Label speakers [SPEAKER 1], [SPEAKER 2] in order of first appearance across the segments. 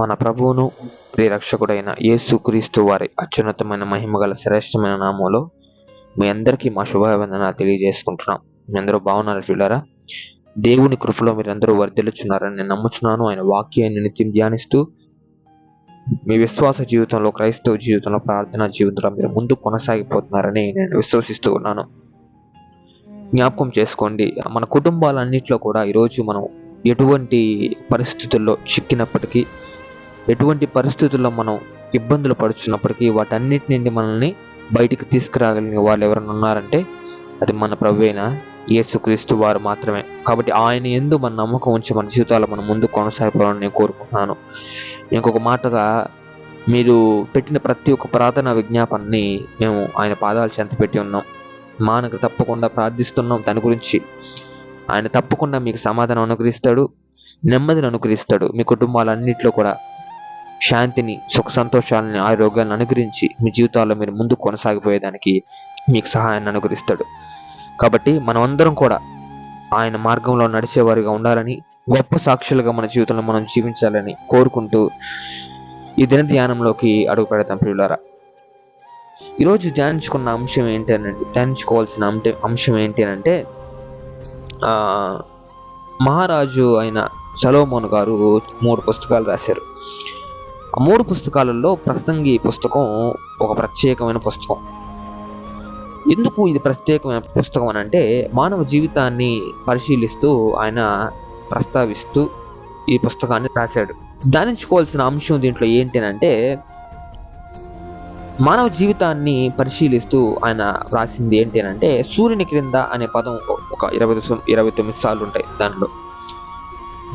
[SPEAKER 1] మన ప్రభువును ప్రియరక్షకుడైన యేసు క్రీస్తు వారి అత్యున్నతమైన మహిమ గల శ్రేష్టమైన నామంలో మీ అందరికీ మా శుభాభివందన తెలియజేసుకుంటున్నాం. మీ అందరూ బాగున్నారు చూడారా? దేవుని కృపలో మీరందరూ వర్ధిల్లుచున్నారని నేను నమ్ముచున్నాను. ఆయన వాక్యాన్ని నిత్యం ధ్యానిస్తూ మీ విశ్వాస జీవితంలో క్రైస్తవ జీవితంలో ప్రార్థనా జీవితంలో మీరు ముందు కొనసాగిపోతున్నారని నేను విశ్వసిస్తూ ఉన్నాను. జ్ఞాపకం చేసుకోండి మన కుటుంబాలన్నింటిలో కూడా ఈరోజు మనం ఎటువంటి పరిస్థితుల్లో చిక్కినప్పటికీ ఎటువంటి పరిస్థితుల్లో మనం ఇబ్బందులు పడుచున్నప్పటికీ వాటన్నిటి నుండి మనల్ని బయటికి తీసుకురాగలిగిన వాళ్ళు ఎవరైనా ఉన్నారంటే అది మన ప్రభు అయిన యేసుక్రీస్తు వారు మాత్రమే. కాబట్టి ఆయన ఎందు మన నమ్మకం ఉంచి మన జీవితాలు మనం ముందు కొనసాగిపోవాలని నేను కోరుకుంటున్నాను. ఇంకొక మాటగా మీరు పెట్టిన ప్రతి ఒక్క ప్రార్థన విజ్ఞాపనని మేము ఆయన పాదాలు చెంత పెట్టి ఉన్నాం. మానకు తప్పకుండా ప్రార్థిస్తున్నాం. దాని గురించి ఆయన తప్పకుండా మీకు సమాధానం అనుగ్రహిస్తాడు నెమ్మదిని అనుగ్రహిస్తాడు. మీ కుటుంబాలన్నింటిలో కూడా శాంతిని సుఖ సంతోషాలని ఆరోగ్యాలను అనుగ్రహించి మీ జీవితాల్లో మీరు ముందు కొనసాగిపోయేదానికి మీకు సహాయాన్ని అనుగ్రహిస్తాడు. కాబట్టి మనమందరం కూడా ఆయన మార్గంలో నడిచేవారిగా ఉండాలని గొప్ప సాక్షులుగా మన జీవితంలో మనం జీవించాలని కోరుకుంటూ ఈ దిన ధ్యానంలోకి అడుగు పెడతాం ప్రియులారా. ఈరోజు ధ్యానించుకున్న అంశం ఏంటి అని ధ్యానించుకోవాల్సిన అంశం అంశం ఏంటి అంటే మహారాజు అయిన సలోమోన్ గారు మూడు పుస్తకాలు రాశారు. ఆ మూడు పుస్తకాలలో ప్రసంగి పుస్తకం ఒక ప్రత్యేకమైన పుస్తకం. ఎందుకు ఇది ప్రత్యేకమైన పుస్తకం అని అంటే మానవ జీవితాన్ని పరిశీలిస్తూ ఆయన ప్రస్తావిస్తూ ఈ పుస్తకాన్ని రాశాడు. ధ్యానించుకోవాల్సిన అంశం దీంట్లో ఏంటి అని అంటే మానవ జీవితాన్ని పరిశీలిస్తూ ఆయన రాసింది ఏంటి అని అంటే సూర్యుని క్రింద అనే పదం ఒక ఇరవై ఇరవై తొమ్మిది సార్లు ఉంటాయి దానిలో.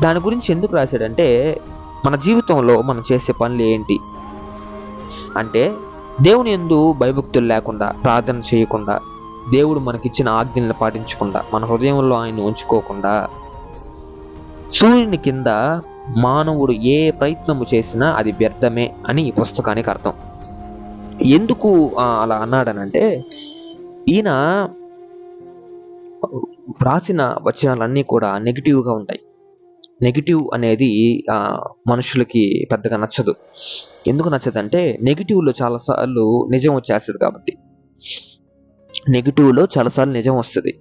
[SPEAKER 1] దాని గురించి ఎందుకు రాశాడంటే మన జీవితంలో మనం చేసే పనులు ఏంటి? అంటే దేవుని ఎందు భయభక్తులు లేకుండా ప్రార్థన చేయకుండా దేవుడు మనకిచ్చిన ఆజ్ఞలను పాటించకుండా మన హృదయంలో ఆయన ఉంచుకోకుండా సూర్యుని కింద మానవుడు ఏ ప్రయత్నము చేసినా అది వ్యర్థమే అని ఈ పుస్తకానికి అర్థం. ఎందుకు అలా అన్నాడనంటే ఈయన రాసిన వచనాలన్నీ కూడా నెగిటివ్గా ఉంటాయి. నెగిటివ్ అనేది మనుషులకి పెద్దగా నచ్చదు. ఎందుకు నచ్చదంటే నెగిటివ్లో చాలాసార్లు నిజం వచ్చేస్తుంది కాబట్టి. నెగిటివ్లో చాలాసార్లు నిజం వస్తుంది.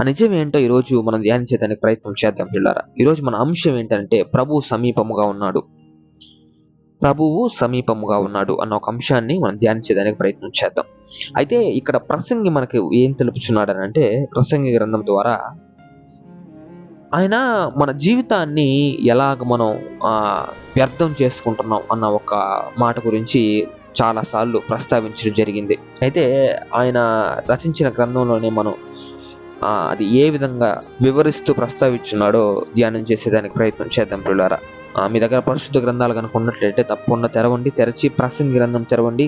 [SPEAKER 1] ఆ నిజం ఏంటో ఈరోజు మనం ధ్యానించేదానికి ప్రయత్నం చేద్దాం పిల్లారా. ఈరోజు మన అంశం ఏంటంటే ప్రభు సమీపముగా ఉన్నాడు. ప్రభువు సమీపముగా ఉన్నాడు అన్న ఒక అంశాన్ని మనం ధ్యానించేదానికి ప్రయత్నం చేద్దాం. అయితే ఇక్కడ ప్రసంగి మనకి ఏం తెలుపుచున్నాడు అని అంటే ప్రసంగి గ్రంథం ద్వారా ఆయన మన జీవితాన్ని ఎలాగ మనం వ్యర్థం చేసుకుంటున్నాం అన్న ఒక మాట గురించి చాలాసార్లు ప్రస్తావించడం జరిగింది. అయితే ఆయన రచించిన గ్రంథంలోనే మనం అది ఏ విధంగా వివరిస్తూ ప్రస్తావించున్నాడో ధ్యానం చేసేదానికి ప్రయత్నం చేద్దాం పిల్లారా మీ దగ్గర పరిశుద్ధ గ్రంథాలు కనుక ఉన్నట్లయితే తప్పకుండా తెరవండి తెరచి ప్రసంగి గ్రంథం తెరవండి.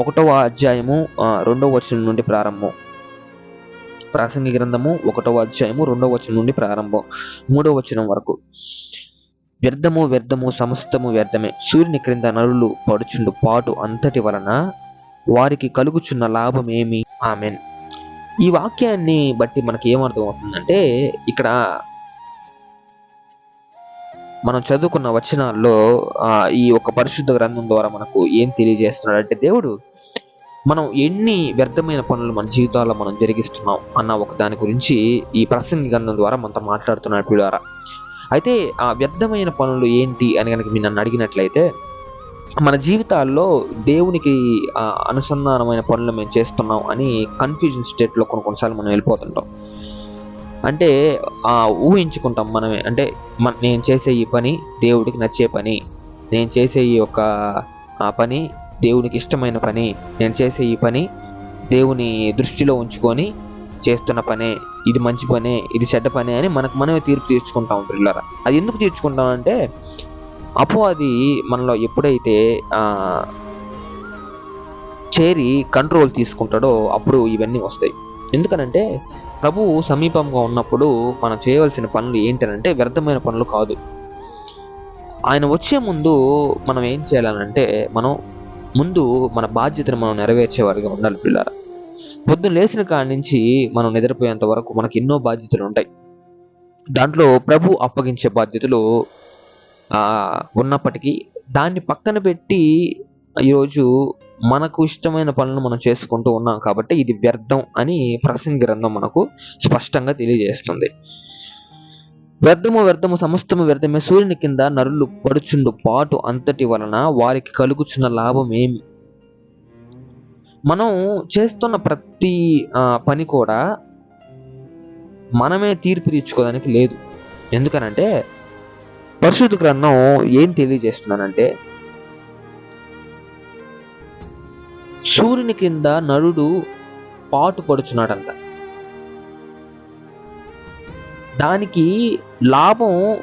[SPEAKER 1] ఒకటవ అధ్యాయము రెండవ వచనం నుండి ప్రారంభం. ప్రాసంగిక గ్రంథము ఒకటవ అధ్యాయము రెండవ వచనం నుండి ప్రారంభం. మూడవ వచనం వరకు. వ్యర్థము వ్యర్థము సమస్తము వ్యర్థమే. సూర్యుని క్రింద నరులు పడుచుండు. పాటు అంతటి వలన వారికి కలుగుచున్న లాభం ఏమి ఆమెన్. ఈ వాక్యాన్ని బట్టి మనకి ఏమర్థం అవుతుందంటే ఇక్కడ మనం చదువుకున్న వచనాల్లో ఈ ఒక పరిశుద్ధ గ్రంథం ద్వారా మనకు ఏం తెలియజేస్తున్నాడు అంటే దేవుడు మనం ఎన్ని వ్యర్థమైన పనులు మన జీవితాల్లో మనం జరిగిస్తున్నాం అన్న ఒక దాని గురించి ఈ ప్రసంగి గ్రంథం ద్వారా మనతో మాట్లాడుతున్నాడు పిల్లారా అయితే ఆ వ్యర్థమైన పనులు ఏంటి అని కనుక మీరు నన్ను అడిగినట్లయితే మన జీవితాల్లో దేవునికి అనుసంధానమైన పనులు మేము చేస్తున్నాం అని కన్ఫ్యూజన్ స్టేట్లో కొన్ని కొన్నిసార్లు మనం వెళ్ళిపోతుంటాం. అంటే ఆ ఊహించుకుంటాం మనమే. అంటే మన నేను చేసే ఈ పని దేవుడికి నచ్చే పని. నేను చేసే ఈ యొక్క ఆ పని దేవునికి ఇష్టమైన పని నేను చేసే ఈ పని దేవుని దృష్టిలో ఉంచుకొని చేస్తున్న పనే ఇది మంచి పనే ఇది చెడ్డ పనే అని మనకు మనమే తీర్పు తీర్చుకుంటాం పిల్లరా అది ఎందుకు తీర్చుకుంటాం అంటే అపవాది మనలో ఎప్పుడైతే చేరి కంట్రోల్ తీసుకుంటాడో అప్పుడు ఇవన్నీ వస్తాయి. ఎందుకనంటే ప్రభువు సమీపంగా ఉన్నప్పుడు మనం చేయవలసిన పనులు ఏంటనంటే వ్యర్థమైన పనులు కాదు. ఆయన వచ్చే ముందు మనం ఏం చేయాలనంటే మనం ముందు మన బాధ్యతను మనం నెరవేర్చేవారిగా ఉండాలి పిల్లల పొద్దున్న లేచిన కాడి నుంచి మనం నిద్రపోయేంత వరకు మనకి ఎన్నో బాధ్యతలు ఉంటాయి. దాంట్లో ప్రభు అప్పగించే బాధ్యతలు ఉన్నప్పటికీ దాన్ని పక్కన పెట్టి ఈరోజు మనకు ఇష్టమైన పనులను మనం చేసుకుంటూ ఉన్నాం కాబట్టి ఇది వ్యర్థం అని ప్రసంగి గ్రంథం మనకు స్పష్టంగా తెలియజేస్తుంది. వ్యర్థము వ్యర్థము సమస్తము వ్యర్థమే. సూర్యుని కింద నరులు పడుచుండు. పాటు అంతటి వలన వారికి కలుగుచున్న లాభం ఏమి? మనం చేస్తున్న ప్రతి ఆ, పని కూడా మనమే తీర్పు తీర్చుకోవడానికి లేదు. ఎందుకనంటే పరిశుద్ధ గ్రంథం ఏం తెలియజేస్తున్నానంటే సూర్యుని కింద నరుడు పాటు పడుచున్నాడంట. దానికి లాభం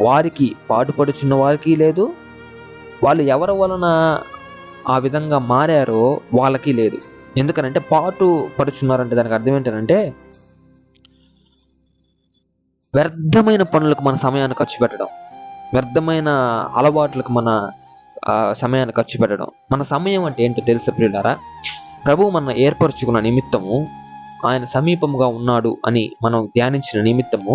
[SPEAKER 1] వారికి పాటుపడుచున్న వారికి లేదు. వాళ్ళు ఎవరి వలన ఆ విధంగా మారారో వాళ్ళకి లేదు. ఎందుకనంటే పాటు పడుచున్నారంటే దానికి అర్థం ఏంటంటే వ్యర్థమైన పనులకు మన సమయాన్ని ఖర్చు పెట్టడం వ్యర్థమైన అలవాట్లకు మన సమయాన్ని ఖర్చు పెట్టడం. మన సమయం అంటే ఏంటో తెలుసు ప్రియులారా? ప్రభు మన ఏర్పరచుకున్న నిమిత్తము ఆయన సమీపముగా ఉన్నాడు అని మనం ధ్యానించిన నిమిత్తము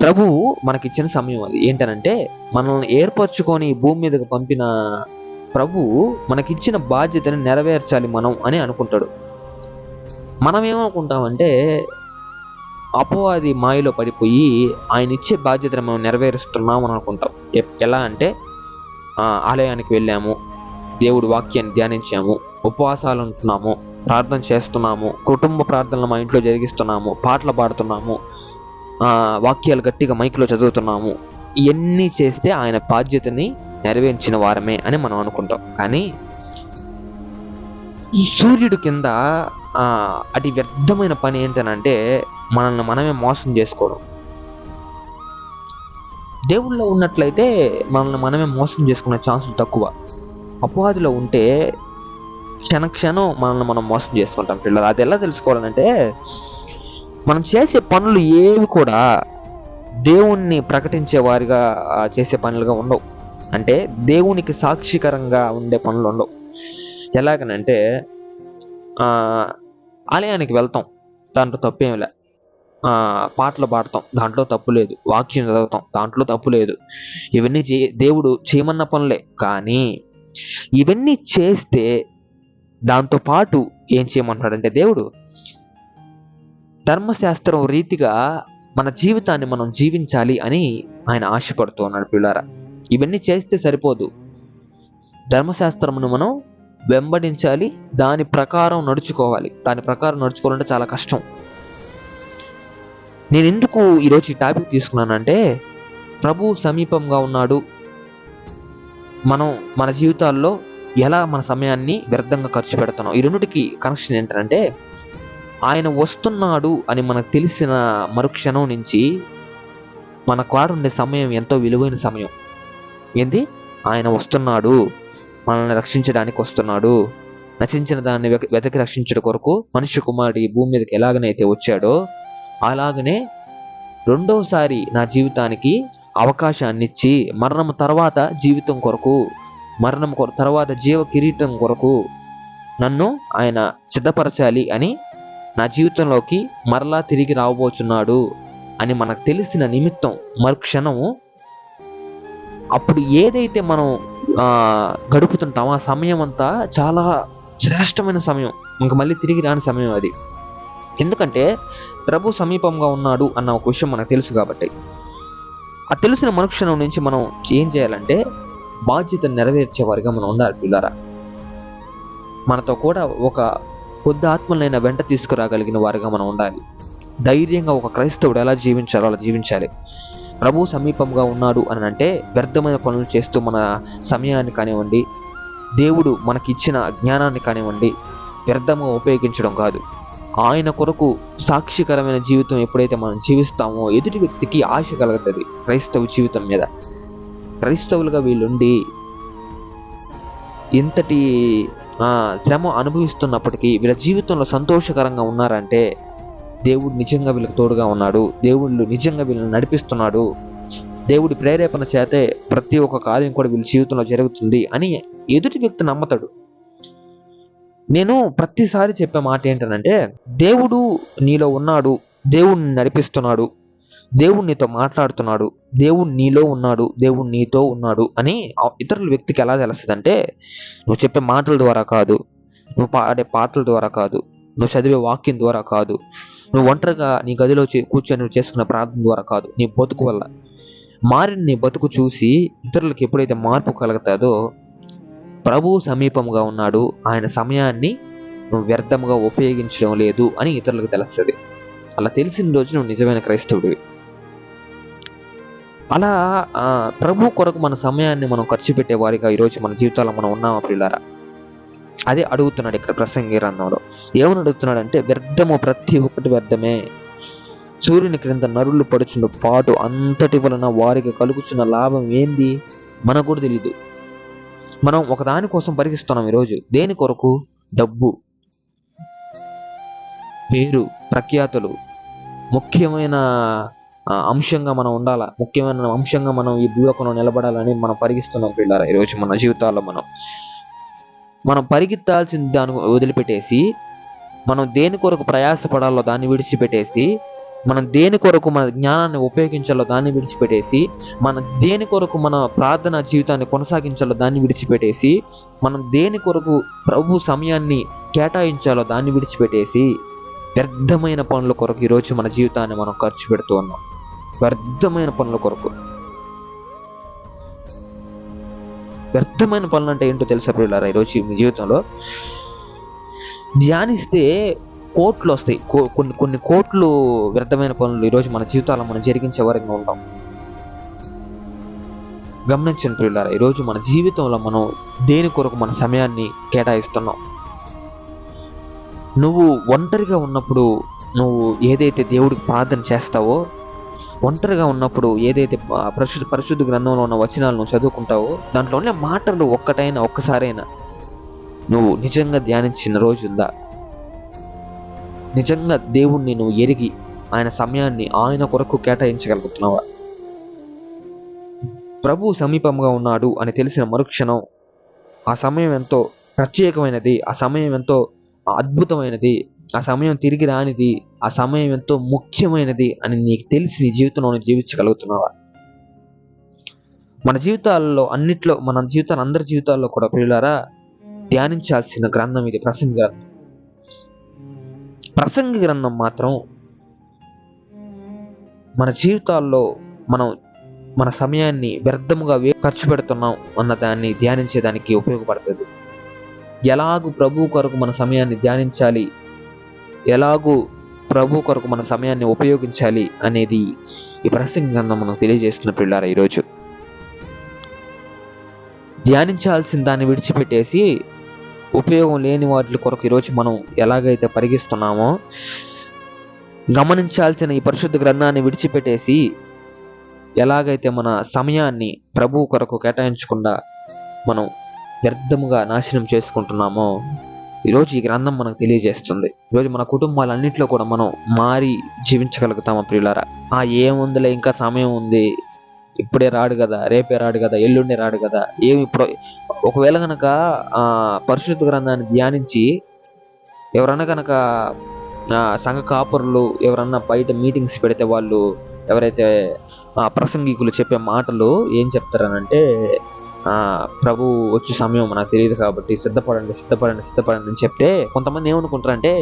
[SPEAKER 1] ప్రభువు మనకిచ్చిన సమయం అది. ఏంటనంటే మనల్ని ఏర్పరచుకొని భూమి మీదకు పంపిన ప్రభువు మనకిచ్చిన బాధ్యతని నెరవేర్చాలి మనం అని అనుకుంటాడు. మనం ఏమనుకుంటామంటే అపవాది మాయలో పడిపోయి ఆయన ఇచ్చే బాధ్యతను మనం నెరవేరుస్తున్నాం అని అనుకుంటాం. ఎలా అంటే ఆలయానికి వెళ్ళాము దేవుడి వాక్యాన్ని ధ్యానించాము ఉపవాసాలు ఉంటున్నాము ప్రార్థన చేస్తున్నాము కుటుంబ ప్రార్థనలు మా ఇంట్లో జరిగిస్తున్నాము పాటలు పాడుతున్నాము వాక్యాలు గట్టిగా మైక్లో చదువుతున్నాము. ఇవన్నీ చేస్తే ఆయన బాధ్యతని నెరవేర్చిన వారమే అని మనం అనుకుంటాం. కానీ ఈ సూర్యుడు కింద అటు అతి వ్యర్థమైన పని ఏంటనంటే మనల్ని మనమే మోసం చేసుకోవడం. దేవుళ్ళలో ఉన్నట్లయితే మనల్ని మనమే మోసం చేసుకునే ఛాన్సులు తక్కువ. అపవాదిలో ఉంటే క్షణ క్షణం మనల్ని మనం మోసం చేసుకుంటాం పిల్లలు. అది ఎలా తెలుసుకోవాలంటే మనం చేసే పనులు ఏవి కూడా దేవుణ్ణి ప్రకటించే వారిగా చేసే పనులుగా ఉండవు. అంటే దేవునికి సాక్షికరంగా ఉండే పనులు ఉండవు. ఎలాగనంటే ఆలయానికి వెళ్తాం. దాంట్లో తప్పేమిలే పాటలు పాడతాం. దాంట్లో తప్పు లేదు. వాక్యం చదువుతాం. దాంట్లో తప్పు లేదు. ఇవన్నీ చే దేవుడు చేయమన్న పనులే. కానీ ఇవన్నీ చేస్తే దాంతో పాటు ఏం చేయమంటాడంటే దేవుడు ధర్మశాస్త్రం రీతిగా మన జీవితాన్ని మనం జీవించాలి అని ఆయన ఆశపడుతూ ఉన్నాడు పిల్లారా. ఇవన్నీ చేస్తే సరిపోదు. ధర్మశాస్త్రమును మనం వెంబడించాలి దాని ప్రకారం నడుచుకోవాలి. దాని ప్రకారం నడుచుకోవాలంటే చాలా కష్టం. నేను ఎందుకు ఈరోజు ఈ టాపిక్ తీసుకున్నానంటే ప్రభు సమీపంగా ఉన్నాడు. మనం మన జీవితాల్లో ఎలా మన సమయాన్ని వ్యర్థంగా ఖర్చు పెడుతున్నాం ఈ రెండుకి కనెక్షన్ ఏంటంటే ఆయన వస్తున్నాడు అని మనకు తెలిసిన మరుక్షణం నుంచి మన ఉండే సమయం ఎంతో విలువైన సమయం. ఏంది? ఆయన వస్తున్నాడు మనల్ని రక్షించడానికి వస్తున్నాడు నశించిన దాన్ని వెతకి రక్షించడం కొరకు మనిషి కుమారుడు ఈ భూమి మీదకి ఎలాగనైతే వచ్చాడో అలాగనే రెండోసారి నా జీవితానికి అవకాశాన్ని ఇచ్చి మరణం తర్వాత జీవితం కొరకు మరణం కొర తర్వాత జీవ కిరీటం కొరకు నన్ను ఆయన సిద్ధపరచాలి అని నా జీవితంలోకి మరలా తిరిగి రాబోచున్నాడు అని మనకు తెలిసిన నిమిత్తం మరుక్షణము అప్పుడు ఏదైతే మనం గడుపుతుంటామో ఆ సమయం అంతా చాలా శ్రేష్టమైన సమయం. ఇంక మళ్ళీ తిరిగి రాని సమయం అది. ఎందుకంటే ప్రభు సమీపంగా ఉన్నాడు అన్న ఒక విషయం మనకు తెలుసు కాబట్టి. ఆ తెలిసిన మరుక్షణం నుంచి మనం ఏం చేయాలంటే బాధ్యత నెరవేర్చే వారిగా మనం ఉండాలి పిల్లరా. మనతో కూడా ఒక కొద్ది ఆత్మలైన వెంట తీసుకురాగలిగిన వారిగా మనం ఉండాలి. ధైర్యంగా ఒక క్రైస్తవుడు ఎలా జీవించాలో అలా జీవించాలి. ప్రభు సమీపంగా ఉన్నాడు అని అంటే వ్యర్థమైన పనులు చేస్తూ మన సమయాన్ని కానివ్వండి దేవుడు మనకిచ్చిన జ్ఞానాన్ని కానివ్వండి వ్యర్థంగా ఉపయోగించడం కాదు. ఆయన కొరకు సాక్షికరమైన జీవితం ఎప్పుడైతే మనం జీవిస్తామో ఎదుటి వ్యక్తికి ఆశ కలుగుతుంది క్రైస్తవ జీవితం మీద. క్రైస్తవులుగా వీళ్ళుండి ఇంతటి శ్రమ అనుభవిస్తున్నప్పటికీ వీళ్ళ జీవితంలో సంతోషకరంగా ఉన్నారంటే దేవుడు నిజంగా వీళ్ళకి తోడుగా ఉన్నాడు. దేవుళ్ళు నిజంగా వీళ్ళని నడిపిస్తున్నాడు. దేవుడి ప్రేరేపణ చేతే ప్రతి ఒక్క కార్యం కూడా వీళ్ళ జీవితంలో జరుగుతుంది అని ఎదుటి వ్యక్తి నమ్మతాడు. నేను ప్రతిసారి చెప్పే మాట ఏంటనంటే దేవుడు నీలో ఉన్నాడు దేవుడిని నడిపిస్తున్నాడు. దేవుడు నీతో మాట్లాడుతున్నాడు దేవుడు నీలో ఉన్నాడు దేవుడు నీతో ఉన్నాడు అని ఇతరుల వ్యక్తికి ఎలా తెలుస్తుంది అంటే నువ్వు చెప్పే మాటల ద్వారా కాదు నువ్వు పాడే పాటల ద్వారా కాదు నువ్వు చదివే వాక్యం ద్వారా కాదు నువ్వు ఒంటరిగా నీ గదిలో చే- కూర్చొని నువ్వు చేసుకున్న ప్రార్థన ద్వారా కాదు నీ బతుకు వల్ల. మారిన నీ బతుకు చూసి ఇతరులకు ఎప్పుడైతే మార్పు కలుగుతాదో ప్రభువు సమీపంగా ఉన్నాడు ఆయన సమయాన్ని నువ్వు వ్యర్థంగా ఉపయోగించడం లేదు అని ఇతరులకు తెలుస్తుంది. అలా తెలిసిన రోజు నువ్వు నిజమైన క్రైస్తవుడివి. అలా ప్రభు కొరకు మన సమయాన్ని మనం ఖర్చు పెట్టే వారిగా ఈరోజు మన జీవితాల్లో మనం ఉన్నామా పిల్లారా అదే అడుగుతున్నాడు ఇక్కడ ప్రసంగి రంగంలో ఏమని అడుగుతున్నాడు అంటే వ్యర్థము ప్రతి ఒక్కటి వ్యర్థమే. సూర్యుని క్రింద నరులు పడుచున్న పాటు అంతటి వలన వారికి కలుగుచున్న లాభం ఏంది? మనకు కూడా తెలియదు మనం ఒకదాని కోసం పరిగిస్తున్నాం ఈరోజు. దేని కొరకు? డబ్బు. పేరు ప్రఖ్యాతులు. ముఖ్యమైన అంశంగా మనం ఉండాలా? ముఖ్యమైన అంశంగా మనం ఈ భూలోకంలో నిలబడాలని మనం పరిగిస్తున్నాం పిల్లల ఈరోజు మన జీవితాల్లో మనం. మనం పరిగెత్తాల్సిన దాన్ని వదిలిపెట్టేసి మనం దేని కొరకు ప్రయాసపడాలో దాన్ని విడిచిపెట్టేసి మనం దేని కొరకు మన జ్ఞానాన్ని ఉపయోగించాలో దాన్ని విడిచిపెట్టేసి మన దేని కొరకు మన ప్రార్థన జీవితాన్ని కొనసాగించాలో దాన్ని విడిచిపెట్టేసి మనం దేని కొరకు ప్రభు సమయాన్ని కేటాయించాలో దాన్ని విడిచిపెట్టేసి వ్యర్థమైన పనుల కొరకు ఈరోజు మన జీవితాన్ని మనం ఖర్చు పెడుతూ ఉన్నాం. వ్యర్థమైన పనుల కొరకు. వ్యర్థమైన పనులు అంటే ఏంటో తెలుసా ప్రియులారా ఈరోజు మీ జీవితంలో? ధ్యానిస్తే కోట్లు వస్తాయి. కో- కొన్ని కొన్ని కోట్లు వ్యర్థమైన పనులు ఈరోజు మన జీవితాల్లో మనం జరిగించే వరకు ఉంటాం. గమనించండి ప్రియులారా ఈరోజు మన జీవితంలో మనం దేని కొరకు మన సమయాన్ని కేటాయిస్తున్నాం? నువ్వు ఒంటరిగా ఉన్నప్పుడు నువ్వు ఏదైతే దేవుడికి ప్రార్థన చేస్తావో ఒంటరిగా ఉన్నప్పుడు ఏదైతే పరిశుద్ధ పరిశుద్ధ గ్రంథంలో ఉన్న వచనాలు నువ్వు చదువుకుంటావో దాంట్లో ఉన్న మాటలు ఒక్కటైనా ఒక్కసారైనా నువ్వు నిజంగా ధ్యానించిన రోజు ఉందా? నిజంగా దేవుణ్ణి నువ్వు ఎరిగి ఆయన సమయాన్ని ఆయన కొరకు కేటాయించగలుగుతున్నావా? ప్రభు సమీపంగా ఉన్నాడు అని తెలిసిన మరుక్షణం ఆ సమయం ఎంతో ప్రత్యేకమైనది ఆ సమయం ఎంతో అద్భుతమైనది ఆ సమయం తిరిగి రానిది ఆ సమయం ఎంతో ముఖ్యమైనది అని నీకు తెలిసి నీ జీవితంలో జీవించగలుగుతున్నావా? మన జీవితాల్లో అన్నిట్లో మన జీవితాలు అందరి జీవితాల్లో కూడా పిల్లారా ధ్యానించాల్సిన గ్రంథం ఇది ప్రసంగి గ్రంథం. ప్రసంగి గ్రంథం మాత్రం మన జీవితాల్లో మనం మన సమయాన్ని వ్యర్థముగా ఖర్చు పెడుతున్నాం అన్న దాన్ని ధ్యానించేదానికి ఉపయోగపడుతుంది. ఎలాగూ ప్రభు కొరకు మన సమయాన్ని ధ్యానించాలి ఎలాగూ ప్రభు కొరకు మన సమయాన్ని ఉపయోగించాలి అనేది ఈ ప్రసంగ గ్రంథం మనకు తెలియజేస్తున్న పిల్లారా ఈరోజు. ధ్యానించాల్సిన దాన్ని విడిచిపెట్టేసి ఉపయోగం లేని వాటి కొరకు ఈరోజు మనం ఎలాగైతే పరిగిస్తున్నామో గమనించాల్సిన ఈ పరిశుద్ధ గ్రంథాన్ని విడిచిపెట్టేసి ఎలాగైతే మన సమయాన్ని ప్రభు కొరకు కేటాయించకుండా మనం వ్యర్థముగా నాశనం చేసుకుంటున్నామో ఈరోజు ఈ గ్రంథం మనకు తెలియజేస్తుంది. ఈరోజు మన కుటుంబాలన్నింటిలో కూడా మనం మారి జీవించగలుగుతామా ప్రియులారా? ఆ ఏముందిలే ఇంకా సమయం ఉంది. ఇప్పుడే రాడు కదా రేపే రాడు కదా ఎల్లుండే రాడు కదా. ఏమి ఇప్పుడు ఒకవేళ కనుక ఆ పరిశుద్ధ గ్రంథాన్ని ధ్యానించి ఎవరన్నా కనుక సంఘ కాపురులు ఎవరన్నా బయట మీటింగ్స్ పెడితే వాళ్ళు ఎవరైతే ప్రసంగికులు చెప్పే మాటలు ఏం చెప్తారనంటే ప్రభు వచ్చే సమయం నాకు తెలియదు కాబట్టి సిద్ధపడండి సిద్ధపడండి సిద్ధపడండి అని చెప్తే కొంతమంది ఏమనుకుంటారంటే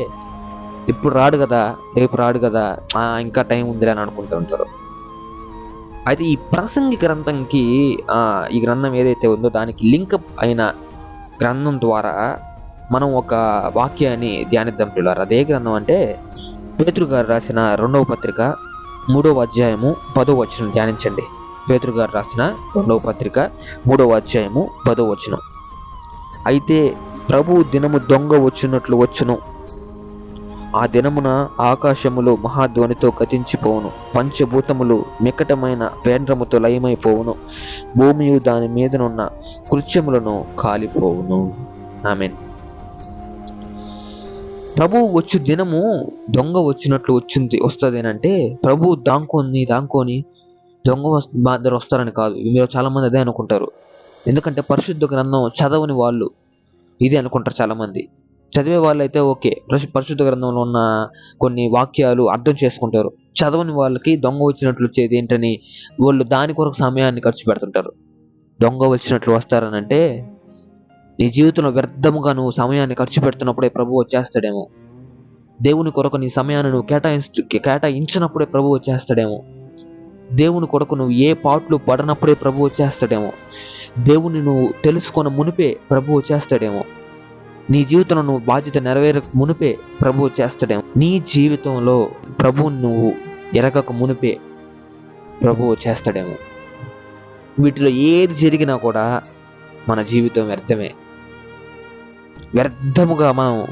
[SPEAKER 1] ఇప్పుడు రాడు కదా రేపు రాడు కదా ఇంకా టైం ఉందిలే అని అనుకుంటూ ఉంటారు. అయితే ఈ ప్రసంగి గ్రంథంకి ఈ గ్రంథం ఏదైతే ఉందో దానికి లింకప్ అయిన గ్రంథం ద్వారా మనం ఒక వాక్యాన్ని ధ్యానిద్దాం పిల్లలు అదే గ్రంథం అంటే పేతురు గారు రాసిన రెండవ పత్రిక మూడవ అధ్యాయము పదో వచనం ధ్యానించండి. పేతురు గారు రాసిన రెండవ పత్రిక మూడవ అధ్యాయము పదో వచనం. అయితే ప్రభు దినము దొంగ వచ్చినట్లు వచ్చును. ఆ దినమున ఆకాశములు మహాధ్వనితో గతించిపోవును పంచభూతములు మికటమైన వేంద్రముతో లయమైపోవును. భూమియు దాని మీదనున్న కృత్యములను కాలిపోవును. ఆమెన్. ప్రభు వచ్చు దినము దొంగ వచ్చినట్లు వచ్చింది వస్తుంది అంటే ప్రభు దాంకొని దాంకొని దొంగ బాధ్యత వస్తారని కాదు. మీరు చాలామంది అదే అనుకుంటారు. ఎందుకంటే పరిశుద్ధ గ్రంథం చదవని వాళ్ళు ఇదే అనుకుంటారు చాలామంది. చదివే చదివే వాళ్ళైతే ఓకే. పరిశుద్ధ గ్రంథంలో ఉన్న కొన్ని వాక్యాలు అర్థం చేసుకుంటారు. చదవని వాళ్ళకి దొంగ వచ్చినట్లు వచ్చేది ఏంటని వాళ్ళు దాని కొరకు సమయాన్ని ఖర్చు పెడుతుంటారు. దొంగ వచ్చినట్లు వస్తారనంటే నీ జీవితంలో వ్యర్థముగా నువ్వు సమయాన్ని ఖర్చు పెడుతున్నప్పుడే ప్రభు వచ్చేస్తాడేమో. దేవుని కొరకు నీ సమయాన్ని నువ్వు కేటాయించు కేటాయించినప్పుడే ప్రభు వచ్చేస్తాడేమో. దేవుని కొరకు నువ్వు ఏ పాటలు పడనప్పుడే ప్రభు వచ్చేస్తాడేమో. దేవుని నువ్వు తెలుసుకున్న మునిపే ప్రభు వచ్చేస్తాడేమో. నీ జీవితంలో నువ్వు బాధ్యత నెరవేర మునిపే ప్రభు వచ్చేస్తాడేమో. నీ జీవితంలో ప్రభువుని నువ్వు ఎరగక మునిపే ప్రభు వచ్చేస్తాడేమో. వీటిలో ఏది జరిగినా కూడా మన జీవితం వ్యర్థమే. వ్యర్థముగా మనం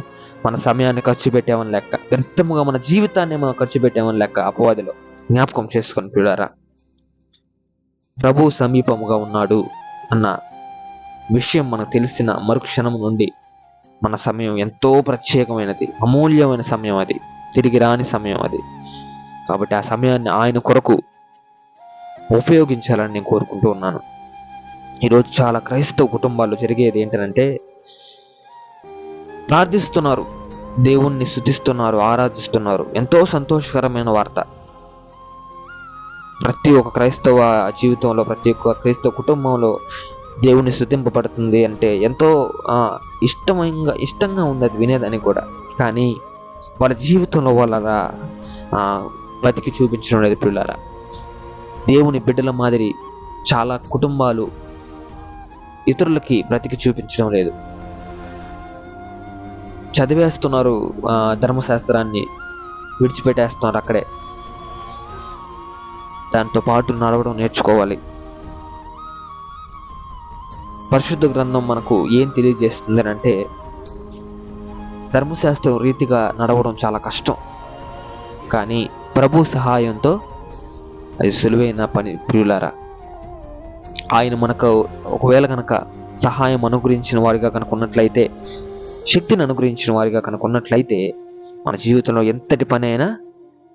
[SPEAKER 1] మన సమయాన్ని ఖర్చు పెట్టామని లెక్క వ్యర్థముగా మన జీవితాన్ని మనం ఖర్చు పెట్టామని లెక్క అపవాదిలో. జ్ఞాపకం చేసుకొని పిడారా ప్రభు సమీపముగా ఉన్నాడు అన్న విషయం మనకు తెలిసిన మరుక్షణం నుండి మన సమయం ఎంతో ప్రత్యేకమైనది అమూల్యమైన సమయం అది తిరిగి రాని సమయం అది. కాబట్టి ఆ సమయాన్ని ఆయన కొరకు ఉపయోగించాలని నేను కోరుకుంటూ ఉన్నాను. ఈరోజు చాలా క్రైస్తవ కుటుంబాల్లో జరిగేది ఏంటంటే ప్రార్థిస్తున్నారు దేవుణ్ణి శుద్ధిస్తున్నారు ఆరాధిస్తున్నారు. ఎంతో సంతోషకరమైన వార్త. ప్రతి ఒక్క క్రైస్తవ జీవితంలో ప్రతి ఒక్క క్రైస్తవ కుటుంబంలో దేవుని స్థుతింపబడుతుంది అంటే ఎంతో ఆ, ఇష్టంగా ఇష్టంగా ఉంది అది కూడా. కానీ వాళ్ళ జీవితంలో వాళ్ళ బతికి చూపించడం లేదు పిల్లల. దేవుని బిడ్డల మాదిరి చాలా కుటుంబాలు ఇతరులకి బ్రతికి చూపించడం లేదు. చదివేస్తున్నారు ధర్మశాస్త్రాన్ని విడిచిపెట్టేస్తున్నారు అక్కడే. దాంతో పాటు నడవడం నేర్చుకోవాలి. పరిశుద్ధ గ్రంథం మనకు ఏం తెలియజేస్తుంది అని అంటే ధర్మశాస్త్రం రీతిగా నడవడం చాలా కష్టం. కానీ ప్రభు సహాయంతో అది సులువైన పని ప్రియులారా. ఆయన మనకు ఒకవేళ కనుక సహాయం అనుగ్రహించిన వారిగా కనుక ఉన్నట్లయితే శక్తిని అనుగ్రహించిన వారిగా కనుక ఉన్నట్లయితే మన జీవితంలో ఎంతటి పని అయినా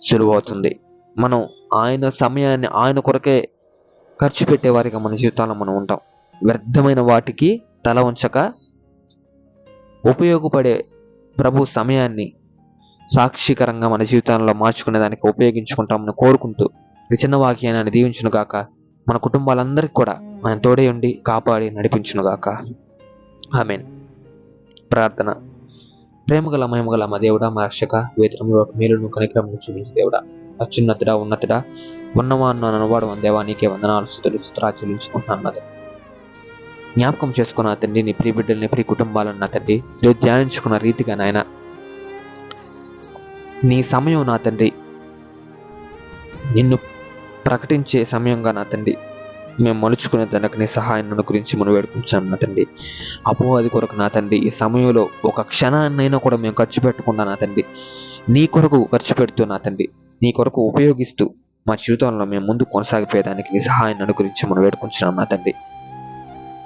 [SPEAKER 1] సులువవుతుంది. మనం ఆయన సమయాన్ని ఆయన కొరకే ఖర్చు పెట్టేవారిగా మన జీవితాల్లో మనం ఉంటాం. వ్యర్థమైన వాటికి తల ఉంచక ఉపయోగపడే ప్రభు సమయాన్ని సాక్షికరంగా మన జీవితంలో మార్చుకునే దానికి ఉపయోగించుకుంటామని కోరుకుంటూ ఈ చిన్న వాక్యాన్ని దీవించును గాక. మన కుటుంబాలందరికీ కూడా ఆయన తోడే ఉండి కాపాడి నడిపించును గాక. ఆమెన్. ప్రార్థన. ప్రేమగల మహిమగల మా దేవుడా మా రక్షక వేతనంలో మేలును కనిక్రమం చూపించు దేవుడా. అత్యున్నతుడా ఉన్నతుడా ఉన్నవా అన్న అనువాడు దేవా నీకే వందనాలు స్థుతులు స్తోత్రాలు చెల్లించుకుంటున్నాను నా తండ్రి. జ్ఞాపకం చేసుకున్న తండ్రి నీ ప్రియ బిడ్డల్ని ప్రియ కుటుంబాలను నా తండ్రి ఈరోజు ధ్యానించుకున్న రీతిగా నాయన నీ సమయం నా తండ్రి నిన్ను ప్రకటించే సమయంగా నా తండ్రి మేము మలుచుకునే దానికి నీ సహాయం గురించి మనం వేడుకుంటాం నా తండ్రి అపోవాది కొరకు నా తండ్రి ఈ సమయంలో ఒక క్షణాన్నైనా కూడా మేము ఖర్చు పెట్టకుండా నా తండ్రి నీ కొరకు ఖర్చు పెడుతూ నా తండ్రి నీ కొరకు ఉపయోగిస్తూ మా జీవితంలో మేము ముందు కొనసాగిపోయేదానికి నీ సహాయాన్ని అనుగురించి మనం వేడుకుంటున్నాం నా తండ్రి.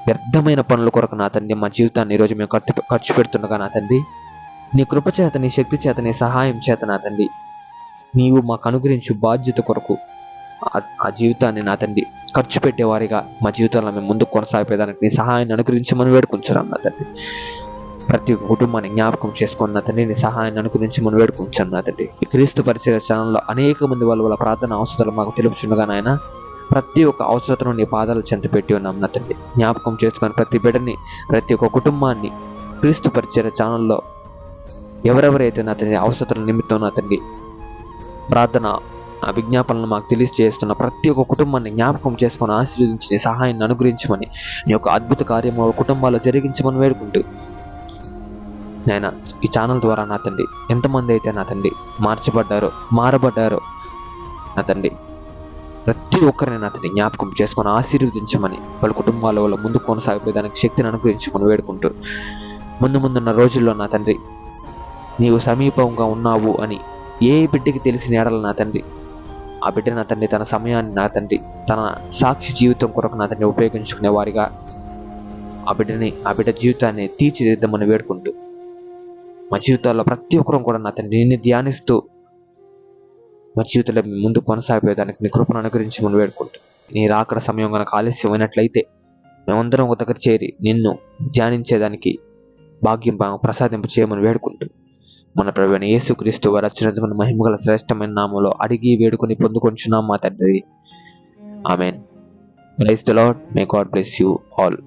[SPEAKER 1] వ్యర్థమైన పనుల కొరకు నా తండ్రి మా జీవితాన్ని ఈరోజు మేము ఖర్చు ఖర్చు పెడుతుండగా నా తండ్రి నీ కృప చేత నీ శక్తి చేత నీ సహాయం చేత నా తండ్రి నీవు మాకు అనుగ్రహించు బాధ్యత కొరకు ఆ- జీవితాన్ని నా తండ్రి ఖర్చు పెట్టేవారిగా మా జీవితంలో మేము ముందుకు కొనసాగిపోయేదానికి నీ సహాయాన్ని అనుగ్రహించమని మనం వేడుకుంటున్నాం నా తండ్రి. ప్రతి ఒక్క కుటుంబాన్ని జ్ఞాపకం చేసుకున్న తండ్రిని సహాయాన్ని అనుగ్రహించి మనం వేడుకుంటాం తండ్రి. ఈ క్రీస్తు పరిచయ ఛానల్లో అనేక మంది వాళ్ళ వాళ్ళ ప్రార్థన అవసరాలు మాకు తెలుపుచుండగా నాయన ప్రతి ఒక్క అవసరతను నీ పాదాలు చెంత పెట్టి ఉన్నాం నా తండ్రి. జ్ఞాపకం చేసుకుని ప్రతి బిడ్డని ప్రతి ఒక్క కుటుంబాన్ని క్రీస్తు పరిచయ ఛానల్లో ఎవరెవరైతే నా తండ్రి అవసరతల నిమిత్తం నా తండ్రి ప్రార్థన ఆ విజ్ఞాపనలు మాకు తెలియజేస్తున్న ప్రతి ఒక్క కుటుంబాన్ని జ్ఞాపకం చేసుకొని ఆశీర్వదించి సహాయాన్ని అనుగ్రహించమని నీ యొక్క అద్భుత కార్యము కుటుంబాల్లో జరిగించమని వేడుకుంటూ నాయన ఈ ఛానల్ ద్వారా నా తండ్రి ఎంతమంది అయితే నా తండ్రి మార్చబడ్డారో మారబడ్డారో నా తండ్రి ప్రతి ఒక్కరిని నా తండ్రి జ్ఞాపకం చేసుకొని ఆశీర్వదించమని వాళ్ళ కుటుంబాల వాళ్ళ ముందు కొనసాగిపోయేదానికి శక్తిని అనుగ్రహించుకొని వేడుకుంటూ ముందు ముందున్న రోజుల్లో నా తండ్రి నీవు సమీపంగా ఉన్నావు అని ఏ బిడ్డకి తెలిసిన ఏడల నా తండ్రి ఆ బిడ్డ నా తండ్రి తన సమయాన్ని నా తండ్రి తన సాక్షి జీవితం కొరకు నా తండ్రి ఉపయోగించుకునే వారిగా ఆ బిడ్డని ఆ బిడ్డ జీవితాన్ని తీర్చిదిద్దామని వేడుకుంటూ మా జీవితాల్లో ప్రతి ఒక్కరూ కూడా నా తండ్రి నిన్ను ధ్యానిస్తూ మా జీవితంలో ముందు కొనసాగిపోయేదానికి నీ కృపను అనుగ్రహించి మనం వేడుకుంటూ. నీ రాకడ సమయం కనుక ఆలస్యమైనట్లయితే మేమందరం ఒక దగ్గర చేరి నిన్ను ధ్యానించేదానికి భాగ్యం ప్రసాదింపు ప్రసాదింప చేయమని వేడుకుంటూ. మన ప్రవీణ యేసుక్రీస్తు వారి అత్యున్నతమైన మహిమగల శ్రేష్టమైన నామంలో అడిగి వేడుకొని పొందుకొంచున్నాం మా తండ్రి. Amen. Praise the Lord may God bless you all